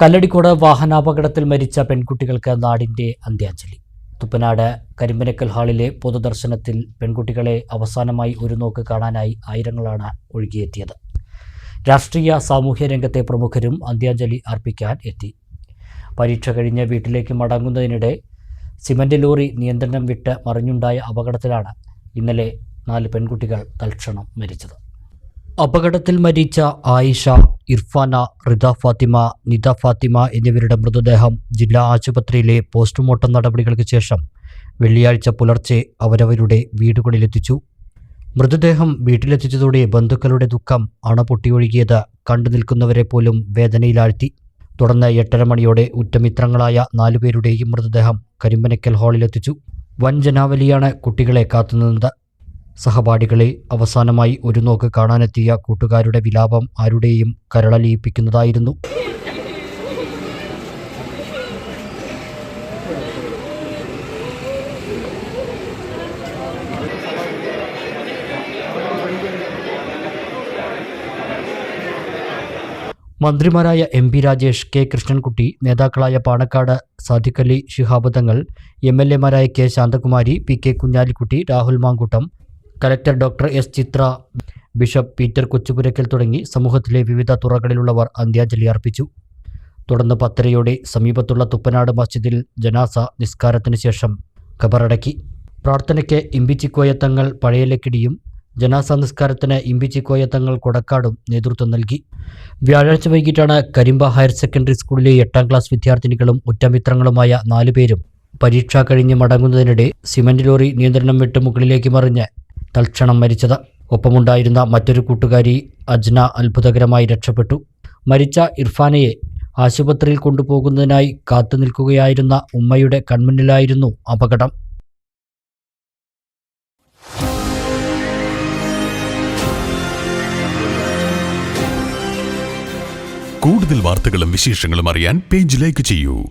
കല്ലടിക്കോട് വാഹനാപകടത്തിൽ മരിച്ച പെൺകുട്ടികൾക്ക് നാടിന്റെ അന്ത്യാഞ്ജലി. തുപ്പനാട് കരിമ്പനക്കൽ ഹാളിലെ പൊതുദർശനത്തിൽ പെൺകുട്ടികളെ അവസാനമായി ഒരു നോക്ക് കാണാനായി ആയിരങ്ങളാണ് ഒഴുകിയെത്തിയത്. രാഷ്ട്രീയ സാമൂഹ്യ രംഗത്തെ പ്രമുഖരും അന്ത്യാഞ്ജലി അർപ്പിക്കാൻ എത്തി. പരീക്ഷ കഴിഞ്ഞ് വീട്ടിലേക്ക് മടങ്ങുന്നതിനിടെ സിമന്റ് ലോറി നിയന്ത്രണം വിട്ട് മറിഞ്ഞുണ്ടായ അപകടത്തിലാണ് ഇന്നലെ നാല് പെൺകുട്ടികൾ തൽക്ഷണം മരിച്ചത്. അപകടത്തിൽ മരിച്ച ആയിഷ ഇർഫാന റിദ ഫാത്തിമ നിത ഫാത്തിമ എന്നിവരുടെ മൃതദേഹം ജില്ലാ ആശുപത്രിയിലെ പോസ്റ്റ്മോർട്ടം നടപടികൾക്ക് ശേഷം വെള്ളിയാഴ്ച പുലർച്ചെ അവരവരുടെ വീടുകളിലെത്തിച്ചു. മൃതദേഹം വീട്ടിലെത്തിച്ചതോടെ ബന്ധുക്കളുടെ ദുഃഖം അണപൊട്ടിയൊഴുകിയത് കണ്ടു നിൽക്കുന്നവരെ പോലും വേദനയിലാഴ്ത്തി. തുടർന്ന് എട്ടര മണിയോടെ ഉറ്റമിത്രങ്ങളായ നാലുപേരുടെയും മൃതദേഹം കരിമ്പനക്കൽ ഹാളിലെത്തിച്ചു. വൻ ജനാവലിയാണ് കുട്ടികളെ കാത്തുനിന്നത്. സഹപാഠികളെ അവസാനമായി ഒരു നോക്ക് കാണാനെത്തിയ കൂട്ടുകാരുടെ വിലാപം ആരുടെയും കരളലിയിപ്പിക്കുന്നതായിരുന്നു. മന്ത്രിമാരായ M P Rajesh K Krishnankutty നേതാക്കളായ Panakkad Sadiqali Shihab Thangal M L എമാരായ K Santhakumari P K Kunhalikutty Rahul Mankoottam collector doctor S Chitra bishop Peter Kochupurackal തുടങ്ങി സമൂഹത്തിലെ വിവിധ തുറകളിലുള്ളവർ അന്ത്യാഞ്ജലി അർപ്പിച്ചു. തുടർന്ന് പത്തരയോടെ സമീപത്തുള്ള തുപ്പനാട് മസ്ജിദിൽ ജനാസ നിസ്കാരത്തിന് ശേഷം ഖബറടക്കി. പ്രാർത്ഥനയ്ക്ക് ഇമ്പിച്ചിക്കോയ തങ്ങൾ പഴയലക്കിടിയും ജനാസ നിസ്കാരത്തിന് ഇമ്പിച്ചിക്കോയ തങ്ങൾ കൊടക്കാടും നേതൃത്വം നൽകി. വ്യാഴാഴ്ച വൈകിട്ടാണ് കരിമ്പ ഹയർ സെക്കൻഡറി സ്കൂളിലെ എട്ടാം ക്ലാസ് വിദ്യാർത്ഥിനികളും ഉറ്റമിത്രങ്ങളുമായ നാലുപേരും പരീക്ഷ കഴിഞ്ഞ് മടങ്ങുന്നതിനിടെ സിമന്റ് ലോറി നിയന്ത്രണം വിട്ട് മുകളിലേക്ക് മറിഞ്ഞ് തൽക്ഷണം മരിച്ചത്. ഒപ്പമുണ്ടായിരുന്ന മറ്റൊരു കൂട്ടുകാരി അജ്ന അത്ഭുതകരമായി രക്ഷപ്പെട്ടു. മരിച്ച ഇർഫാനയെ ആശുപത്രിയിൽ കൊണ്ടുപോകുന്നതിനായി കാത്തു നിൽക്കുകയായിരുന്ന ഉമ്മയുടെ കൺമുന്നിലായിരുന്നു അപകടം. കൂടുതൽ വാർത്തകളും വിശേഷങ്ങളും അറിയാൻ പേജ് ലൈക്ക് ചെയ്യൂ.